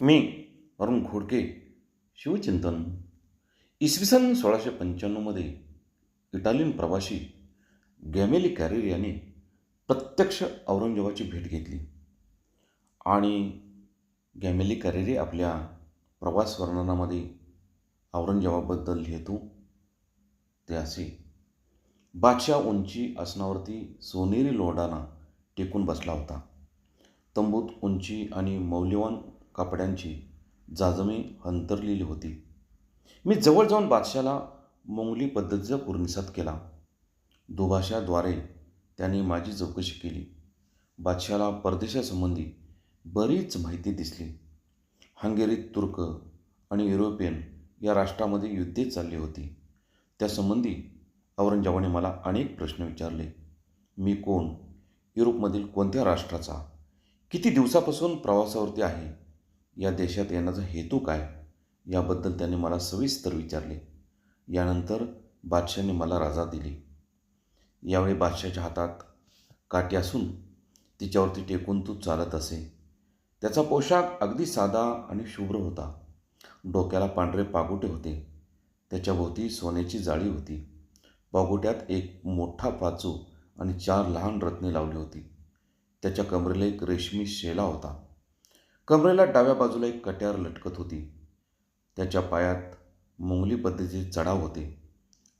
मी अरुण घोडके शिवचिंतन. इसवी सन सोळाशे पंच्याण्णवमध्ये इटालियन प्रवासी गॅमेली कॅरेर याने प्रत्यक्ष औरंगजेबाची भेट घेतली. आणि गॅमेली कॅरेरी आपल्या प्रवास वर्णनामध्ये औरंगजेबाबद्दल लिहितो. ते असे बादशाह उंची आसनावरती सोनेरी लोडाना टेकून बसला होता. तंबूत उंची आणि मौल्यवान कापड्यांची जाजमे अंतरलेली होती. मी जवळ जाऊन बादशाला मोंगली पद्धतीचा कुर्निसात केला. दुभाषाद्वारे त्याने माझी चौकशी केली. बादशाला परदेशासंबंधी बरीच माहिती दिसली. हंगेरीत तुर्क आणि युरोपियन या राष्ट्रामध्ये युद्धे चालली होती. त्यासंबंधी औरंगजेबाने मला अनेक प्रश्न विचारले. मी कोण? युरोपमधील कोणत्या राष्ट्राचा? किती दिवसापासून प्रवासावरती आहे? या देशात येण्याचा हेतू काय? याबद्दल त्याने मला सविस्तर विचारले. यानंतर बादशाने मला राजा दिली. यावेळी बादशाच्या हातात काठी असून तिच्यावरती टेकून तू चालत असे. त्याचा पोशाख अगदी साधा आणि शुभ्र होता. डोक्याला पांढरे पागोटे होते. त्याच्याभोवती सोन्याची जाळी होती. पागोट्यात एक मोठा पाचू आणि चार लहान रत्ने लावली होती. त्याच्या कमरेला एक रेशमी शेला होता. कमरेला डाव्या बाजूला एक कट्यार लटकत होती. त्याच्या पायात मुंगली पद्धतीचे चढाव होते.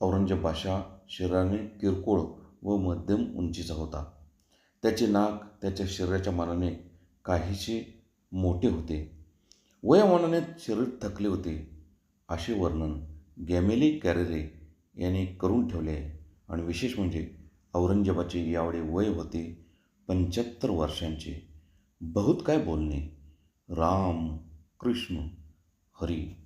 औरंगजेब बादशाह शरीराने किरकोळ व मध्यम उंचीचा होता. त्याचे नाक त्याच्या शरीराच्या मानाने काहीसे मोठे होते. वयामानाने शरीर थकले होते. असे वर्णन गॅमेली कॅरेरे याने करून ठेवले आहे. आणि विशेष म्हणजे औरंगजेबाचे यावेळी वय होते पंच्याहत्तर वर्षांचे. बहुत काय बोलणे. રામ કૃષ્ણ હરિ